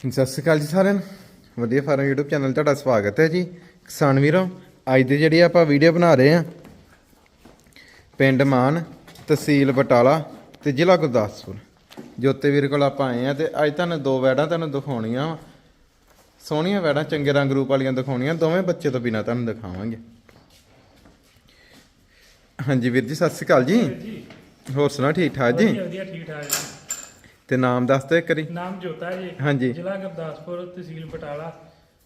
ਸਤਿ ਸ਼੍ਰੀ ਅਕਾਲ ਜੀ ਸਾਰਿਆਂ ਨੂੰ। ਵਧੀਆ ਫਾਰਮ YouTube ਚੈਨਲ ਤੁਹਾਡਾ ਸਵਾਗਤ ਹੈ ਜੀ। ਕਿਸਾਨ ਵੀਰੋ ਅੱਜ ਦੀ ਜਿਹੜੀ ਆਪਾਂ ਵੀਡੀਓ ਬਣਾ ਰਹੇ ਆ ਪਿੰਡ ਮਾਨ ਤਹਿਸੀਲ ਬਟਾਲਾ ਤੇ ਜ਼ਿਲ੍ਹਾ ਗੁਰਦਾਸਪੁਰ। ਜੋਤੇ ਵੀਰ ਕੋਲ ਆਪਾਂ ਆਏ ਆ ਤੇ ਅੱਜ ਤੁਹਾਨੂੰ ਦੋ ਵੈੜਾਂ ਤੁਹਾਨੂੰ ਦਿਖਾਉਣੀਆਂ। ਸੋਹਣੀਆਂ ਵੈੜਾਂ ਚੰਗੇ ਰੰਗ ਰੂਪ ਵਾਲੀਆਂ ਦਿਖਾਉਣੀਆਂ ਦੋਵੇਂ ਬੱਚੇ ਤੋਂ ਬਿਨਾ ਤੁਹਾਨੂੰ ਦਿਖਾਵਾਂਗੇ। ਹਾਂਜੀ ਵੀਰ ਜੀ ਸਤਿ ਸ਼੍ਰੀ ਅਕਾਲ ਜੀ। ਹੋਰ ਸੁਣਾ ਠੀਕ ਠਾਕ ਜੀ? ਵਧੀਆ ਠੀਕ ਠਾਕ ਜੀ। ਤੇ ਨਾਮ ਦੱਸ ਦਿਓ ਇੱਕ ਵਾਰੀ। ਨਾਮ ਜੋਤਾ ਜੀ। ਹਾਂਜੀ। ਜ਼ਿਲ੍ਹਾ ਗੁਰਦਾਸਪੁਰ ਤਹਿਸੀਲ ਬਟਾਲਾ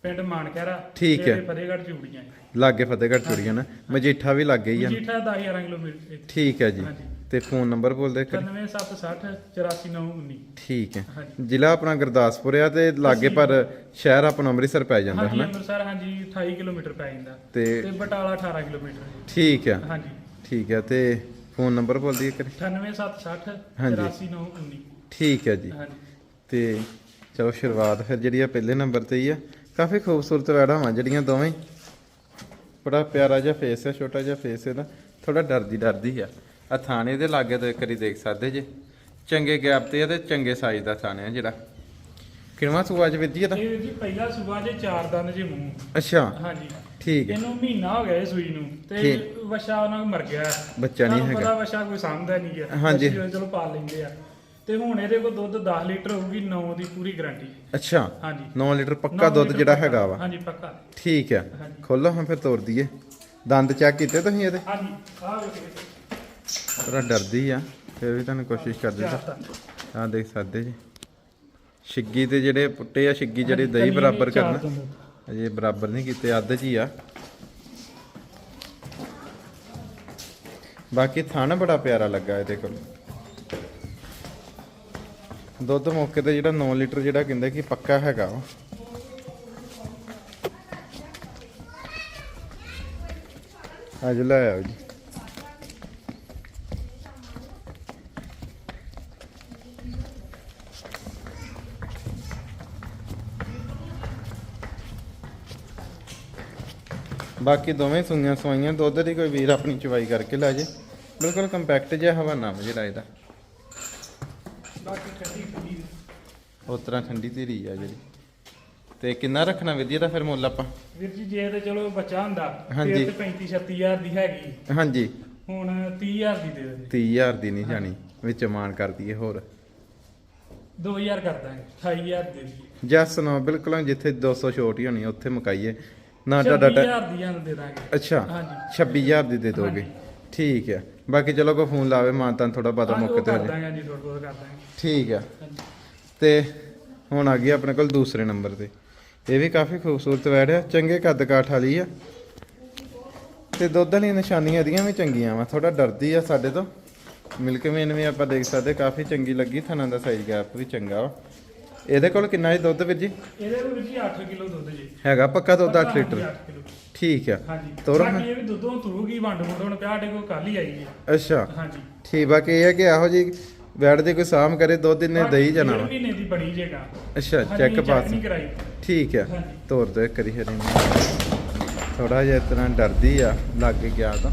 ਪਿੰਡ ਮਾਨਕਹਿਰਾ ਠੀਕ ਹੈ। ਜ਼ਿਲ੍ਹੇ ਫਤਿਹਗੜ੍ਹ ਚੂੜੀਆਂ। ਲਾਗੇ ਫਤਿਹਗੜ੍ਹ ਚੁੜੀਆਂ ਨਾ। ਮਜੀਠਾ ਵੀ ਲੱਗੇ ਹੀ ਆ। ਜੀਠਾ 10 11 ਕਿਲੋਮੀਟਰ ਠੀਕ ਹੈ ਜੀ। ਹਾਂਜੀ। ਤੇ ਫੋਨ ਨੰਬਰ ਬੋਲ ਦੇ ਕਰ 9760 84919 ਠੀਕ ਹੈ। ਹਾਂਜੀ। ਜ਼ਿਲ੍ਹਾ ਆਪਣਾ ਗੁਰਦਾਸਪੁਰ ਆ ਤੇ ਲਾਗੇ ਪਰ ਸ਼ਹਿਰ ਆਪਣਾ ਅੰਮ੍ਰਿਤਸਰ ਪੈ ਜਾਂਦਾ ਹੈ ਹਾਂਜੀ ਨਾ ਅੰਮ੍ਰਿਤਸਰ ਹਾਂਜੀ 28 ਕਿਲੋਮੀਟਰ ਪੈ ਜਾਂਦਾ। ਤੇ ਤੇ ਬਟਾਲਾ 18 ਕਿਲੋਮੀਟਰ। ਜੀ। ਠੀਕ ਆ ਹਾਂਜੀ। ਠੀਕ ਹੈ ਤੇ ਫੋਨ ਨੰਬਰ ਬੋਲ ਕਰੀ 98760 ਹਾਂਜੀ। 84919 ਠੀਕ ਹੈ ਜੀ। ਤੇ ਚਲੋ ਸ਼ੁਰੂਆਤ ਫਿਰ ਜਿਹੜੀ ਆ ਪਹਿਲੇ ਨੰਬਰ ਤੇ ਹੀ ਆ। ਕਾਫੀ ਖੂਬਸੂਰਤ ਵੈੜਾਂ ਵਾਂ ਜਿਹੜੀਆਂ ਦੋਵੇਂ। ਬੜਾ ਪਿਆਰਾ ਜਿਹਾ ਫੇਸ ਹੈ ਛੋਟਾ ਜਿਹਾ ਫੇਸ ਇਹਦਾ। ਥੋੜਾ ਡਰਦੀ ਡਰਦੀ ਆ। ਆ ਥਾਣੇ ਦੇ ਲਾਗੇ ਤੋਂ ਇੱਕ ਵਾਰੀ ਦੇਖ ਸਕਦੇ ਜੇ। ਚੰਗੇ ਗੈਪ ਤੇ ਆ ਤੇ ਚੰਗੇ ਸਾਈਜ਼ ਦਾ ਥਾਣੇ ਆ ਜਿਹੜਾ। ਕਿੰਨਵਾਂ ਸੂਆ ਚ ਵਿੱਧੀ ਇਹਦਾ? ਇਹ ਜੀ ਪਹਿਲਾ ਸੂਬਾ ਜੇ ਚਾਰ ਦੰਦ ਜੇ ਮੂੰਹ। ਅੱਛਾ। ਹਾਂਜੀ। ਠੀਕ ਹੈ। ਇਹਨੂੰ ਮਹੀਨਾ ਹੋ ਗਿਆ ਇਹ ਸੂਈ ਨੂੰ। ਤੇ। ਵਛਾ ਉਹਨਾਂ ਨੂੰ ਮਰ ਗਿਆ। ਬੱਚਾ ਨਹੀਂ ਹੈਗਾ। ਪਤਾ ਵਛਾ ਕੋਈ ਸਮਝਦਾ ਨਹੀਂ ਗਿਆ ਹਾਂਜੀ। ਚਲੋ ਪਾਲ ਲੈਂਦੇ ਆ। ਤੇ ਹੁਣ ਇਹਦੇ ਕੋਲ ਦੁੱਧ 10 ਲੀਟਰ ਹੋਊਗੀ 9 ਦੀ ਪੂਰੀ ਗਾਰੰਟੀ। ਅੱਛਾ ਹਾਂਜੀ। 9 ਲੀਟਰ ਪੱਕਾ ਦੁੱਧ ਜਿਹੜਾ। ਹੈਗਾ ਵਾ। ਹਾਂਜੀ ਪੱਕਾ। ਠੀਕ ਆ। ਖੋਲੋ ਹਾਂ ਫਿਰ ਤੋੜ ਦਈਏ। ਦੰਦ ਚੈੱਕ ਕੀਤੇ ਤੁਸੀਂ ਇਹਦੇ? ਹਾਂਜੀ ਆਹ ਵੇਖੋ ਥੋੜਾ ਡਰਦੀ ਆ ਫਿਰ ਵੀ ਤੁਹਾਨੂੰ ਕੋਸ਼ਿਸ਼ ਕਰਦੇ ਤਾਂ ਦੰਦ। ਆ ਦੇਖ ਸਕਦੇ ਜੀ। ਛਿੱਗੀ ਤੇ ਜਿਹੜੇ ਪੁੱਟੇ ਆ ਛਿੱਗੀ ਜਿਹੜੇ ਦਹੀਂ ਬਰਾਬਰ ਕਰਨਾ। ਅਜੇ ਬਰਾਬਰ ਨਹੀਂ ਕੀਤੇ ਅੱਧ 'ਚ ਹੀ ਆ। ਬਾਕੀ ਥਣ ਬੜਾ ਪਿਆਰਾ ਲੱਗਾ ਇਹਦੇ ਕੋਲ। ਦੁੱਧ ਮੌਕੇ ਤੇ ਜਿਹੜਾ 9 ਲੀਟਰ ਜਿਹੜਾ ਕਹਿੰਦੇ ਕਿ ਪੱਕਾ ਹੈਗਾ ਵਾ। ਅੱਜ ਲੈ ਆਓ ਜੀ। ਬਾਕੀ ਦੋਵੇਂ ਸੁਈਆਂ ਸਵਾਈਆਂ, ਦੁੱਧ ਦੀ ਕੋਈ ਵੀਰ ਆਪਣੀ ਚਵਾਈ ਕਰਕੇ ਲੈ ਜੇ। ਬਿਲਕੁਲ ਕੰਪੈਕਟ ਜਿਹਾ ਹਵਾਨਾ ਵਾ ਜਿਹੜਾ ਇਹਦਾ। ਬਾਕੀ ਉਸ ਤਰ੍ਹਾਂ ਠੰਡੀ ਧੀਰੀ ਆ ਜਿਹੜੀ। ਤੇ ਕਿੰਨਾ ਰੱਖਣਾ ਵਿਧੀ ਦਾ ਫਿਰ ਮੁੱਲ ਆਪਾਂ? ਵੀਰ ਜੀ ਜੇ ਤੇ ਚਲੋ ਬੱਚਾ ਹੁੰਦਾ ਹਾਂਜੀ। ਫਿਰ ਤੇ 35 36000 ਦੀ ਹੈਗੀ। ਹਾਂਜੀ। ਹੁਣ 30000 ਦੀ ਦੇ ਦੇ। 30000 ਦੀ ਨਹੀਂ ਜਾਣੀ ਵਿੱਚ ਮਾਨ ਕਰ ਦਈਏ ਹੋਰ। 2000 ਕਰ ਦਾਂਗੇ 28000 ਦੇ ਜਸ ਨੋ ਬਿਲਕੁਲ ਜਿੱਥੇ 200 ਛੋਟ ਹੀ ਹੋਣੀ ਉੱਥੇ ਮੁਕਾਈਏ। ਨਾ ਤੁਹਾਡਾ ਟੈ- 26000 ਦੀਆਂ ਦੇ ਦਾਂਗੇ। ਅੱਛਾ ਹਾਂਜੀ। 26000 ਦੀ ਦੇ ਦੋਗੇ। ਠੀਕ ਹੈ ਬਾਕੀ ਚਲੋ ਕੋ ਫੋਨ ਲਾਵੇ ਮਾਨ ਤਾਂ ਥੋੜਾ ਉਹ ਮੌਕੇ ਤੇ ਹੋ ਦਾਂਗੇ ਜੀ ਥੋੜਾ ਬਹੁਤ ਕਰ ਦਾਂਗੇ। ਠੀਕ ਹੈ ਹਾਂਜੀ। ਤੇ ਹੁਣ ਆ ਗਈ ਆਪਣੇ ਕੋਲ ਦੂਸਰੇ ਨੰਬਰ ਤੇ। ਇਹ ਵੀ ਕਾਫੀ ਖੂਬਸੂਰਤ ਵੈੜ ਆ ਚੰਗੇ ਕੱਦ ਕਾਠ ਵਾਲੀ ਆ। ਤੇ ਦੁੱਧ ਵਾਲੀਆਂ ਨਿਸ਼ਾਨੀਆਂ ਇਹਦੀਆਂ ਵੀ ਚੰਗੀਆਂ ਵਾ ਥੋੜਾ ਡਰਦੀ ਆ ਸਾਡੇ ਤੋਂ। ਮਿਲਕ ਮੇਨ ਵੀ ਆਪਾਂ ਦੇਖ ਸਕਦੇ ਕਾਫੀ ਚੰਗੀ ਲੱਗੀ ਥਣਾ ਦਾ ਸਾਈਜ਼ ਗੈਪ ਵੀ ਚੰਗਾ ਵਾ। ਇਹਦੇ ਕੋਲ ਕਿੰਨਾ ਜੀ ਦੁੱਧ ਵੀਰ ਜੀ? ਇਹਦੇ ਕੋਲ ਵੀਰ ਜੀ 8 ਕਿਲੋ ਦੁੱਧ ਜੀ। ਹੈਗਾ ਪੱਕਾ ਦੁੱਧ 8 ਹਾਂਜੀ, ਲੀਟਰ। ਠੀਕ ਆ। ਹਾਂਜੀ। ਤੋਰ ਇਹ ਵੀ ਦੁੱਧੋਂ ਤੁਰੂਗੀ ਵੰਡ ਵੰਡ ਹੁਣ ਪਿਆ ਸਾਡੇ ਕੋਲ ਕੱਲ ਹੀ ਆਈ ਹੈ ਅੱਛਾ। ਹਾਂਜੀ। ਠੀਕ ਬਾਕੀ ਇਹ ਹੈ ਕਿ ਇਹੋ ਜੀ ਵੈੜ ਦੇ ਕੋਈ ਸਾਮ ਕਰੇ ਦੁੱਧ ਇਹਨੇ ਦਈ ਜਾਣਾ ਵਾ। ਮਹੀਨੇ ਦੀ ਬਣੀ ਜੇਗਾ ਅੱਛਾ ਚੈੱਕ ਪਾਸ। ਨਹੀਂ ਕਰਾਈ। ਠੀਕ ਆ। ਹਾਂਜੀ। ਤੋਰ ਦੋ ਇੱਕ ਵਾਰੀ ਹਰੇ ਥੋੜਾ ਜਿਹਾ ਇਸ ਤਰ੍ਹਾਂ ਡਰਦੀ ਆ ਲੱਗ ਗਿਆ ਤਾਂ।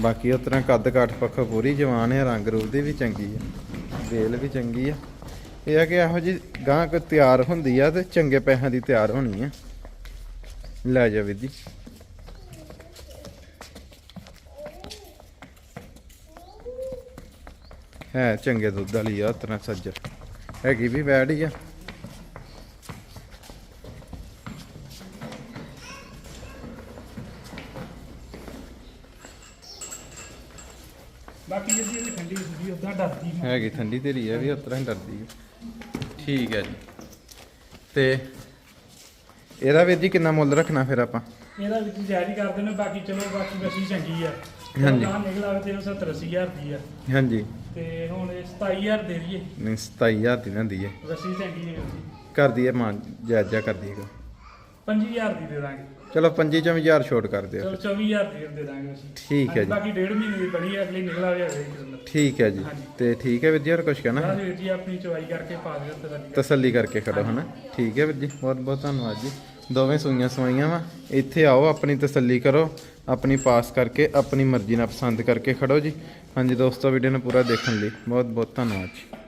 ਬਾਕੀ ਉਸ ਤਰ੍ਹਾਂ ਕੱਦ ਕਾਠ ਪੱਖੋਂ ਪੂਰੀ ਜਵਾਨ ਹੈ ਰੰਗ ਰੂਪ ਦੀ ਵੀ ਚੰਗੀ ਆ। ਵੇਲ ਵੀ ਚੰਗੀ ਆ। ਇਹ ਆ ਕਿ ਇਹੋ ਜੀ ਗਾਂ ਕੋ ਤਿਆਰ ਹੁੰਦੀ ਆ ਤੇ ਚੰਗੇ ਪੈਸਿਆਂ ਦੀ ਤਿਆਰ ਹੋਣੀ ਆ। ਲੈ ਜਾ ਵੀਰ ਜੀ। ਹੈ ਚੰਗੇ ਦੁੱਧ ਵਾਲੀ ਆ ਤਰ੍ਹਾਂ ਸੱਜਰ। ਹੈਗੀ ਵੀ ਵੈੜ ਹੀ ਆ। ਬਾਕੀ ਜਿਹੜੀ ਠੰਡੀ ਸੁਦੀ ਉਦਾਂ ਡਰਦੀ ਨਹੀਂ ਹੈਗੀ ਠੰਡੀ ਤੇਰੀ ਆ ਵੀ ਹੀ ਡਰਦੀ ਆ। ਠੀਕ ਹੈ ਜੀ। ਤੇ ਇਹਦਾ ਵੀਰ ਜੀ ਕਿੰਨਾ ਮੁੱਲ ਰੱਖਣਾ ਫਿਰ ਆਪਾਂ? ਇਹਦਾ ਵਿੱਚ ਜਾਰੀ ਕਰ ਦੇਣਾ ਬਾਕੀ ਚਲੋ ਬਾਕੀ ਬਸੀ ਚੰਗੀ ਆ। ਹਾਂਜੀ। ਨਿਕਲ ਆਵੇ ਤੇ ਉਹ 70 80000 ਦੀ ਆ। ਹਾਂਜੀ। ਤੇ ਹੁਣ ਇਹ 27000 ਦੇ ਦਈਏ। ਨਹੀਂ 27000 ਦੀ ਨਾ ਦੀਏ ਬਸੀ ਚੰਗੀ ਹੈ ਕਰ ਦਈਏ ਮਾਂ ਜਾਇਜ਼ਾ ਕਰ ਦਈਏਗਾ 5000 ਦੀ ਦੇ ਦਾਂਗੇ। ਚਲੋ 25000 ਛੋਟ ਕਰ ਦਿਓ। ਚਲੋ 24000 ਦੀ ਦੇ ਦਾਂਗੇ ਅਸੀਂ। ਠੀਕ ਹੈ ਜੀ। ਬਾਕੀ ਡੇਢ ਮਹੀਨੇ ਦੀ ਬਣੀ ਹੈ ਅਗਲੀ ਨਿਕਲ ਆਵੇ ਅਗਲੇ ਕਿਸਮ ਦਾ ਠੀਕ ਹੈ ਜੀ। ਹਾਂਜੀ। ਤੇ ਠੀਕ ਹੈ ਵੀਰ ਜੀ ਹੋਰ ਕੁਝ ਕਹਿਣਾ? ਵੀਰ ਜੀ ਆਪਣੀ ਚਵਾਈ ਕਰਕੇ ਪਾ ਦਿਓ ਤੇ ਸਾਡੀ ਤਸੱਲੀ ਕਰਕੇ ਖੜੋ ਹਨਾ? ਠੀਕ ਹੈ ਵੀਰ ਜੀ ਬਹੁਤ ਬਹੁਤ ਧੰਨਵਾਦ ਜੀ। ਦੋਵੇਂ ਸੂਈਆਂ ਸਵਾਈਆਂ ਵਾ। ਇੱਥੇ ਆਓ ਆਪਣੀ ਤਸੱਲੀ ਕਰੋ। ਆਪਣੀ ਪਾਸ ਕਰਕੇ, ਆਪਣੀ ਮਰਜ਼ੀ ਨਾਲ ਪਸੰਦ ਕਰਕੇ ਖੜੋ ਜੀ। ਹਾਂਜੀ ਦੋਸਤੋ ਵੀਡੀਓ ਨੂੰ ਪੂਰਾ ਦੇਖਣ ਲਈ ਬਹੁਤ ਬਹੁਤ ਧੰਨਵਾਦ ਜੀ।